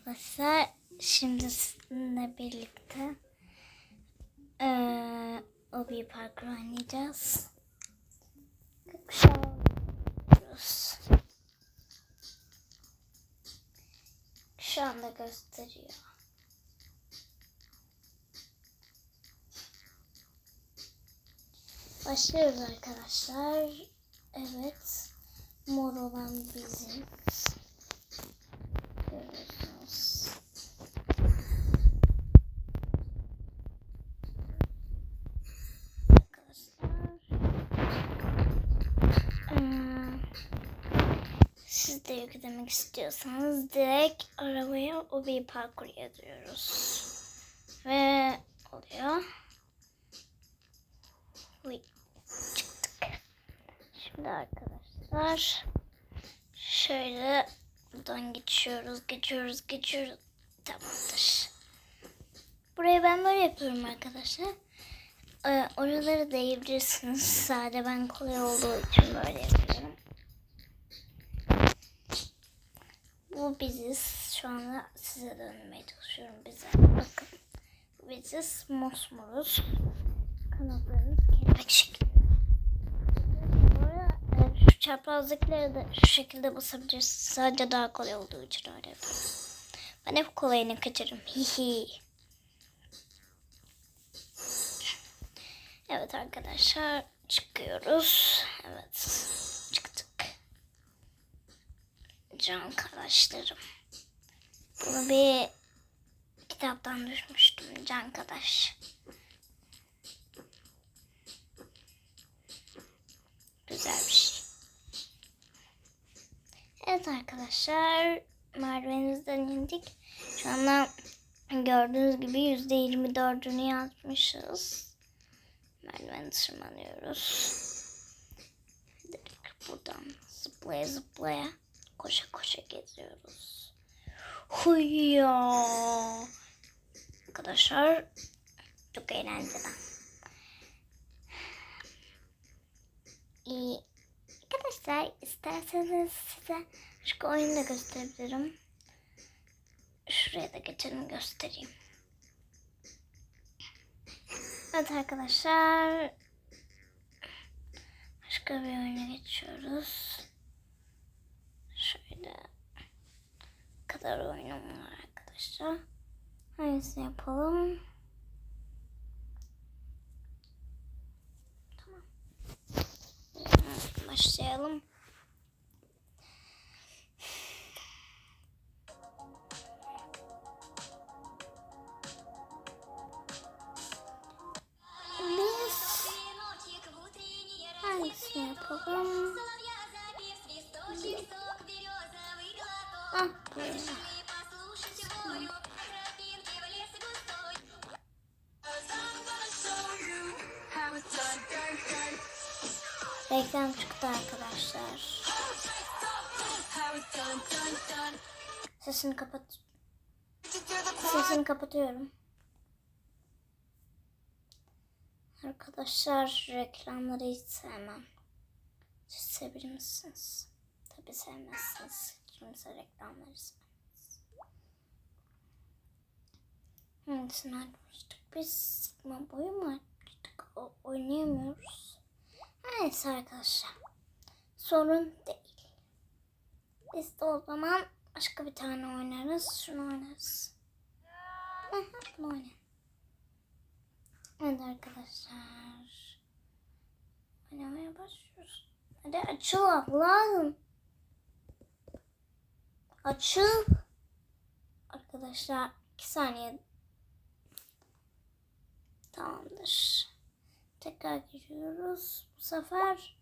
arkadaşlar. Şimdi sizinle birlikte eee o bir parkur oynayacağız. Şu anda gösteriyor. Başlıyoruz arkadaşlar. Evet. Mor olan bizim. Görüyorsunuz. Arkadaşlar. Ee, Siz de yüklemek istiyorsanız direkt arabaya o bir parkur yazıyoruz. Ve oluyor. Uy, çıktık. Şimdi arkadaşlar şöyle buradan geçiyoruz, geçiyoruz, geçiyoruz. Tamamdır. Burayı ben böyle yapıyorum arkadaşlar. Ee, oraları değebilirsiniz. Sadece ben kolay olduğu için böyle yapıyorum. Bu biziz. Şu anda size dönmeye çalışıyorum bize. Bakın. Bu biziz. Mosmoruz. Kanatlarımız kelebek şeklinde. Şu çaprazlıkları da şu şekilde basabilirsiniz. Sadece daha kolay olduğu için öyle yapıyorum. Ben hep kolayını kaçırırım. Hihi. Evet arkadaşlar çıkıyoruz. Evet çıktık. Can arkadaşlarım. Bunu bir kitaptan düşmüştüm. Can arkadaş. Güzel bir şey. Evet arkadaşlar merdivenimizden indik. Şu anda gördüğünüz gibi yüzde yirmi dördünü yazmışız. Merdiven tırmanıyoruz. Buradan zıplaya zıplaya koşa koşa geziyoruz. Huyya. Arkadaşlar çok eğlenceli. İyi. Arkadaşlar isterseniz size başka oyunu da gösterebilirim. Şuraya da geçelim göstereyim. Evet arkadaşlar. Başka bir oyuna geçiyoruz. Şöyle kadar oyunum var arkadaşlar. Hangisini yapalım? Tamam. Başlayalım. Reklam çıktı arkadaşlar. Sesini kapat. Sesini kapatıyorum. Arkadaşlar reklamları hiç sevmem. Siz severir misiniz? Tabii sevmezsiniz. Kimse reklamları sevmez. Hangisini açmıştık? Biz sıkma boyu mu açmıştık? O, oynayamıyoruz. Neyse arkadaşlar. Sorun değil. Biz de o zaman başka bir tane oynarız. Şunu oynarız. Hı, bunu oynayalım. Evet arkadaşlar. Oynamaya başlıyoruz. Hadi açıl Allah'ım. Açıl. Arkadaşlar iki saniye. Tamamdır. Tekrar giriyoruz. Bu sefer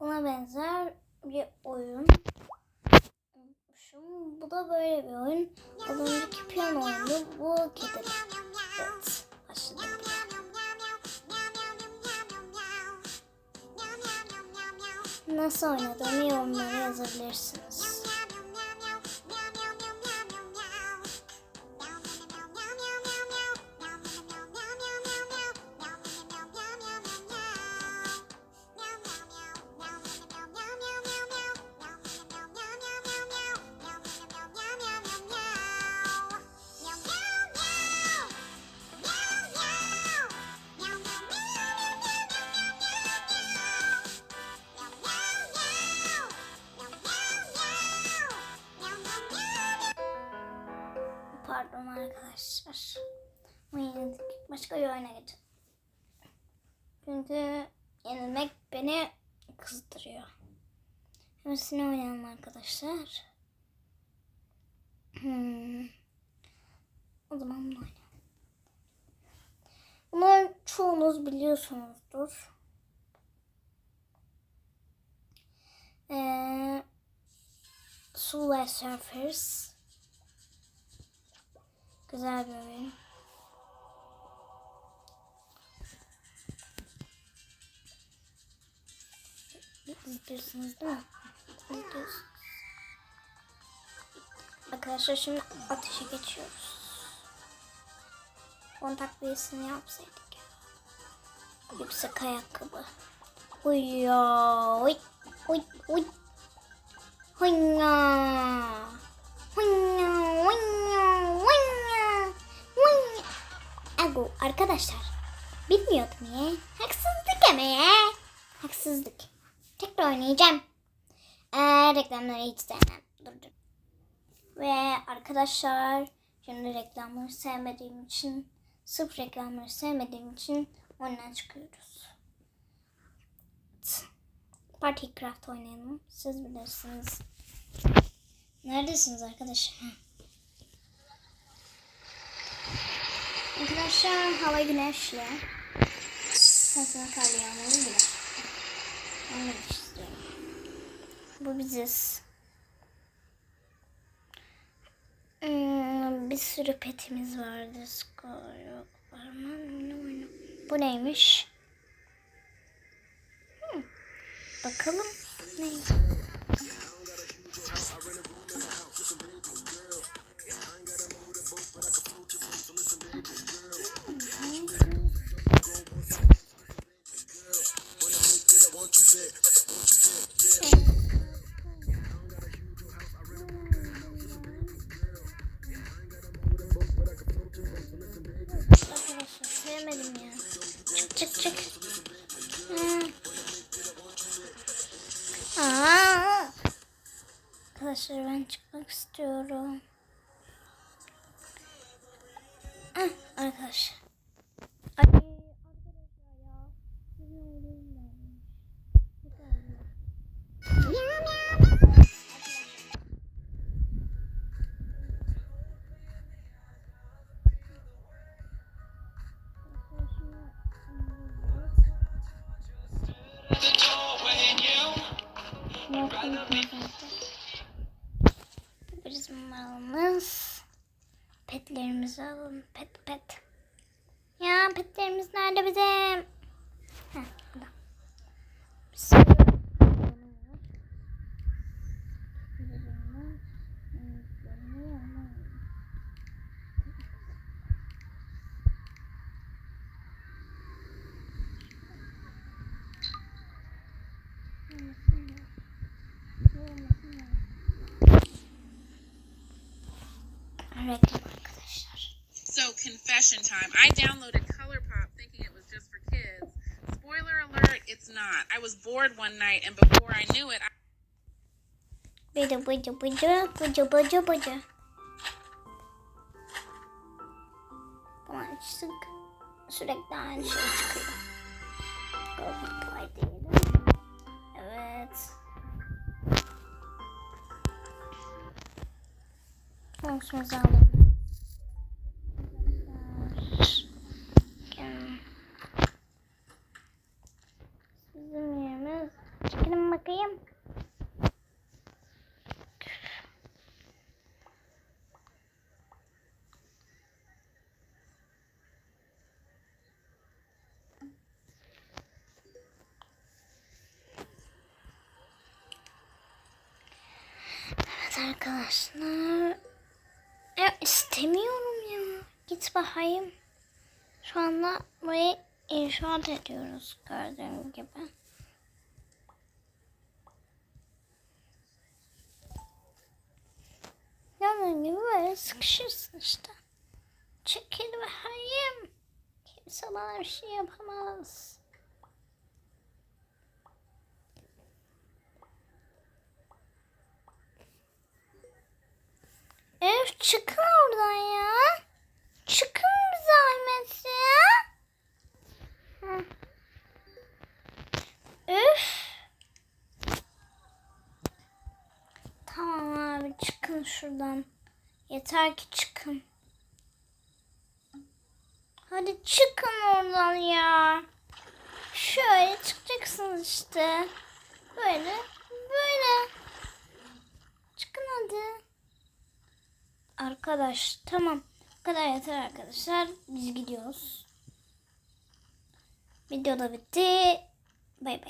ona benzer bir oyun. Unutmuşum. Bu da böyle bir oyun. Az önceki piyano oyunu. Bu kedi. Evet. Başladık. Nasıl oynadığımı yorumlara yazabilirsiniz. Arkadaşlar. Yenildik. Başka bir oyuna geçelim. Çünkü yenilmek beni kızdırıyor. Hepsini oynayalım arkadaşlar. Hmm. O zaman bunu oynayalım. Bunları çoğunuz biliyorsunuzdur. Ee, Subway Surfers. Güzel bir oyun. İzliyorsunuz değil mi? İzliyorsunuz. Arkadaşlar şimdi ateşe geçiyoruz. Kontak birisini yapsaydık ya. Yüksek ayakkabı. Uy ya. Uy. Uy. Uy. Huyya. Huyya. Huyya. Ego arkadaşlar. Bilmiyordum ya. Haksızlık ama. Haksızlık. Tekrar oynayacağım. Ee, reklamları hiç sevmem. Dur dur. Ve arkadaşlar şimdi reklamları sevmediğim için sırf reklamları sevmediğim için oyundan çıkıyoruz. Evet. Party Craft oynayalım. Siz bilirsiniz. Neredesiniz arkadaşlar? Arkadaşlar hava güneşli. Sesine kar yağmalı bile. Anlamak istiyorum. Bu biziz. Hmm, bir sürü petimiz vardı. Skor yok. Var mı? Bu neymiş? Hmm, Bakalım. Ne? Çık çık. Hmm. Aa! Arkadaşlar ben çıkmak istiyorum. Ah, arkadaşlar. Bizim malımız. Petlerimizi alalım. Pet pet. Ya petlerimiz nerede bizim? Heh, burada. Reklam arkadaşlar. So confession time. I downloaded ColourPop thinking it was just for kids. Spoiler alert, it's not. I was bored one night and before I knew it, I Bıcı bıcı bıcı bıcı bıcı bıcı. Bunu açtık. Sürekli aynı şey çıkıyor. Fonksiyonu alalım. Bizim yerimiz. Çıkın bakayım. Arkadaşlar. İstemiyorum ya. Git bakayım. Şu anda burayı inşaat ediyoruz gördüğüm gibi. Gördüğün gibi böyle sıkışırsın işte. Çekil bakayım. Kimse bana bir şey yapamaz. Çıkın oradan ya. çıkın bir zahmet ya. Üf. Tamam abi çıkın şuradan. Yeter ki çıkın. Hadi çıkın oradan ya. Şöyle çıkacaksınız işte. Böyle. Çıkın hadi. Arkadaş tamam. Bu kadar yeter arkadaşlar. Biz gidiyoruz. Video da bitti. Bay bay.